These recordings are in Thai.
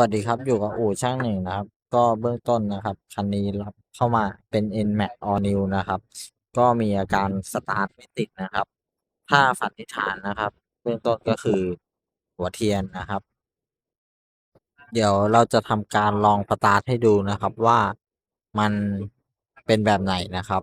วัสดีครับอยู่กับอู่ช่างหนึ่งนะครับ ก็เบื้องต้นนะครับ คันนี้รับเข้ามาเป็น NMAX All New นะครับ ก็มีอาการสตาร์ทไม่ติดนะครับ ถ้าสันนิฐานนะครับ เบื้องต้นก็คือหัวเทียนนะครับ เดี๋ยวเราจะทำการลองสตาร์ทให้ดูนะครับว่ามันเป็นแบบไหนนะครับ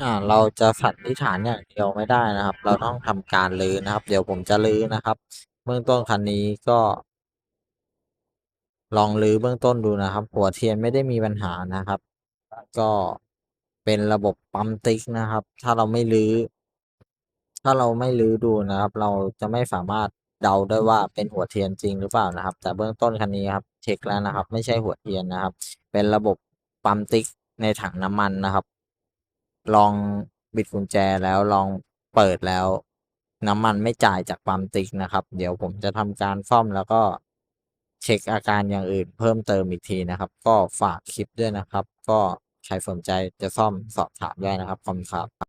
อ่าเราจะสันนิษฐานอย่างเดียวไม่ได้นะครับ เราต้องทำการรื้อนะครับ เดี๋ยวผมจะรื้อนะครับ เบื้องต้นคันนี้ก็ ลองรื้อเบื้องต้นดูนะครับ หัวเทียนไม่ได้มีปัญหานะครับ ก็เป็นระบบปั๊มติ๊กนะครับ ถ้าเราไม่รื้อ ถ้าเราไม่รื้อดูนะครับ เราจะไม่สามารถเดาได้ว่าเป็นหัวเทียนจริงหรือเปล่านะครับ แต่เบื้องต้นคันนี้ครับเช็คแล้วนะครับ ไม่ใช่หัวเทียนนะครับ เป็นระบบปั๊มติ๊กในถังน้ำมันนะครับ ลองบิดกุญแจแล้วลองเปิดแล้ว น้ำมันไม่จ่ายจากปั๊มติ๊กนะครับ เดี๋ยวผมจะทำการซ่อมแล้วก็เช็คอาการอย่างอื่นเพิ่มเติมอีกทีนะครับ ก็ฝากคลิปด้วยนะครับ ก็ใครสนใจจะซ่อมสอบถามได้นะครับขอบคุณครับ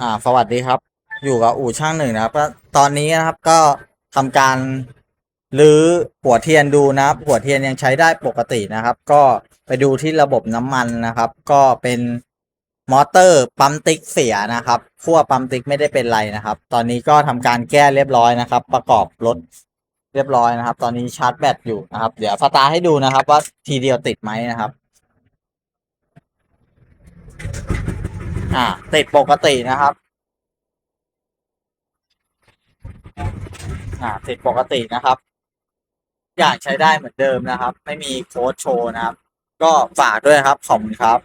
อ่าสวัสดีครับ อยู่กับอู่ช่างหนึ่งนะครับก็ตอนนี้นะครับก็ทำการรื้อหัวเทียนดูนะครับหัวเทียนยังใช้ได้ปกตินะครับ ก็ไปดูที่ระบบน้ำมันนะครับ ก็เป็นมอเตอร์ปั๊มติ๊กเสียนะครับขั้วปั๊มติ๊กไม่ได้เป็นไรนะครับ ตอนนี้ก็ทำการแก้เรียบร้อยนะครับ ประกอบรถเรียบร้อยนะครับ ตอนนี้ชาร์จแบตอยู่นะครับ เดี๋ยวสตาร์ให้ดูนะครับ ว่าทีเดียวติดไหมนะครับ อ่าติดปกตินะครับ อ่าติดปกตินะครับอย่างใช้ได้เหมือนเดิมนะครับ ไม่มีโค้ดโชว์นะครับ ก็ฝากด้วยครับ ขอบคุณครับ